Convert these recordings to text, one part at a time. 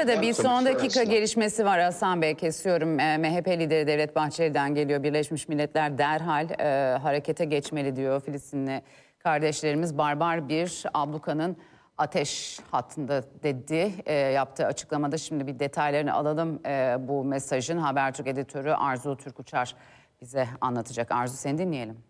arada bir son dakika gelişmesi var Hasan Bey kesiyorum. E, MHP lideri Devlet Bahçeli'den geliyor. Birleşmiş Milletler derhal e, harekete geçmeli diyor Filistinli kardeşlerimiz. Barbar bir ablukanın ateş hattında dedi e, yaptığı açıklamada. Şimdi bir detaylarını alalım e, bu mesajın. Habertürk editörü Arzu Türkuçar bize anlatacak. Arzu seni dinleyelim.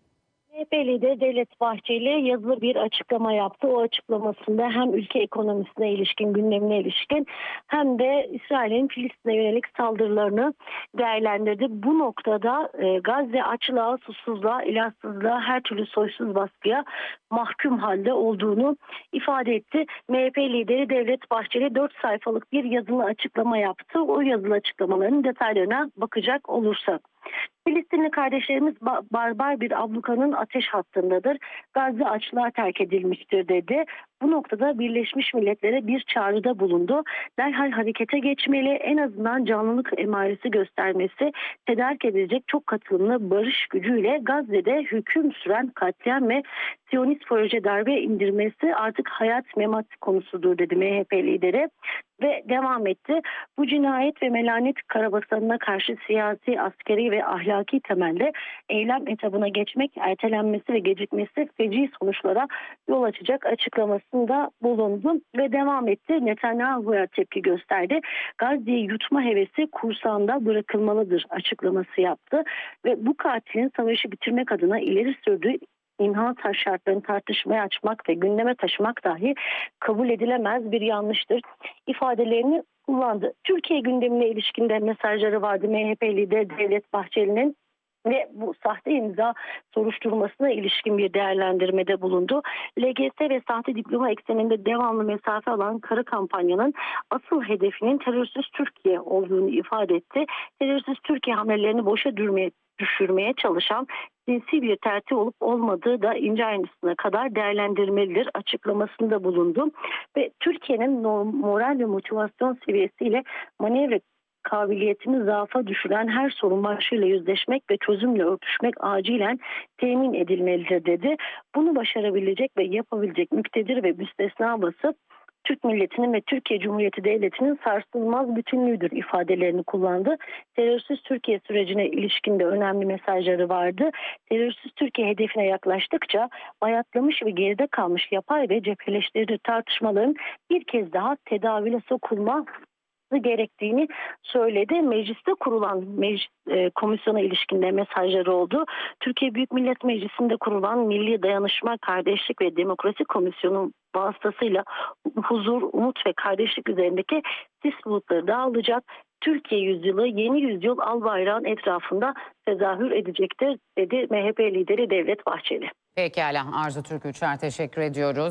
MHP lideri Devlet Bahçeli yazılı bir açıklama yaptı. O açıklamasında hem ülke ekonomisine ilişkin, gündemine ilişkin hem de İsrail'in Filistin'e yönelik saldırılarını değerlendirdi. Bu noktada e, Gazze açlığa, susuzluğa, ilahsızlığa, her türlü soysuz baskıya mahkum halde olduğunu ifade etti. MHP lideri Devlet Bahçeli 4 sayfalık bir yazılı açıklama yaptı. O yazılı açıklamaların detaylarına bakacak olursak. Filistinli kardeşlerimiz ba- barbar bir ablukanın ateş hattındadır. Gazze açlığa terk edilmiştir dedi. Bu noktada Birleşmiş Milletler'e bir çağrıda bulundu. Derhal harekete geçmeli, en azından canlılık emaresi göstermesi, tedarik edilecek çok katılımlı barış gücüyle Gazze'de hüküm süren katliam ve Siyonist proje darbe indirmesi artık hayat memat konusudur dedi MHP lideri ve devam etti. Bu cinayet ve melanet karabasanına karşı siyasi, askeri ve ahlaki temelde eylem etabına geçmek, ertelenmesi ve gecikmesi feci sonuçlara yol açacak açıklamasında bulundu ve devam etti. Netanyahu'ya tepki gösterdi. Gazze'yi yutma hevesi kursağında bırakılmalıdır açıklaması yaptı ve bu katilin savaşı bitirmek adına ileri sürdüğü imha şartlarını tartışmaya açmak ve gündeme taşımak dahi kabul edilemez bir yanlıştır ifadelerini kullandı. Türkiye gündemine ilişkinde mesajları vardı MHP lideri Devlet Bahçeli'nin ve bu sahte imza soruşturmasına ilişkin bir değerlendirmede bulundu. LGS ve sahte diploma ekseninde devamlı mesafe alan kara kampanyanın asıl hedefinin terörsüz Türkiye olduğunu ifade etti. Terörsüz Türkiye hamlelerini boşa düşürmeye, düşürmeye çalışan sinsi bir tertip olup olmadığı da ince ayrıntısına kadar değerlendirmelidir açıklamasında bulundu. Ve Türkiye'nin moral ve motivasyon seviyesiyle manevra kabiliyetini zaafa düşüren her sorun başlığıyla yüzleşmek ve çözümle örtüşmek acilen temin edilmelidir dedi. Bunu başarabilecek ve yapabilecek müktedir ve müstesna basıp Türk milletinin ve Türkiye Cumhuriyeti Devleti'nin sarsılmaz bütünlüğüdür ifadelerini kullandı. Terörsüz Türkiye sürecine ilişkinde önemli mesajları vardı. Terörsüz Türkiye hedefine yaklaştıkça bayatlamış ve geride kalmış yapay ve cepheleştirici tartışmaların bir kez daha tedavüle sokulma gerektiğini söyledi. Mecliste kurulan meclis, e, komisyona ilişkinde mesajları oldu. Türkiye Büyük Millet Meclisi'nde kurulan Milli Dayanışma, Kardeşlik ve Demokrasi Komisyonu vasıtasıyla huzur, umut ve kardeşlik üzerindeki sis bulutları dağılacak. Türkiye yüzyılı yeni yüzyıl al bayrağın etrafında tezahür edecektir dedi MHP lideri Devlet Bahçeli. Pekala Arzu Türk Uçar teşekkür ediyoruz.